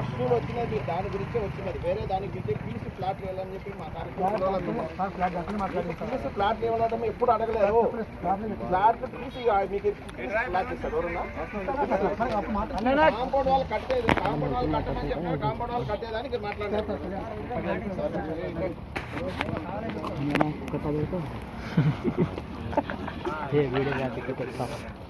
First వచ్చినది దాని గురించే వచ్చినది. వేరే దాని గురించి పీస్ ఫ్లాట్ వేయాలని చెప్పి మా కార్యక్రమం పీస్ ఫ్లాట్ ఇవ్వడం ఎప్పుడు అడగలేదు ఫ్లాట్ పీస్ మీకు ఫ్లాట్ ఎవరన్నా? కాంపౌండ్ వాళ్ళు కట్టేది కాంపౌండ్ వాళ్ళు కట్టమని చెప్పారు కాంపౌండ్ వాళ్ళు కట్టేదానికి మాట్లాడారు.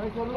మీరు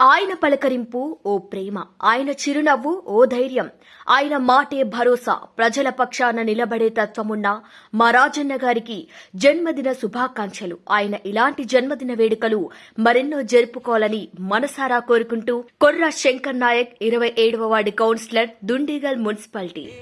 ఆయన పలకరింపు ఓ ప్రేమ. ఆయన చిరునవ్వు ఓ ధైర్యం. ఆయన మాటే భరోసా. ప్రజల పక్షాన నిలబడే తత్వమున్న మా రాజన్న గారికి జన్మదిన శుభాకాంక్షలు. ఆయన ఇలాంటి జన్మదిన వేడుకలు మరెన్నో జరుపుకోవాలని మనసారా కోరుకుంటూ కొర్ర శంకర్ నాయక్ ఇరవై ఏడవ వార్డు కౌన్సిలర్ దుండిగల్ మున్సిపాలిటీ.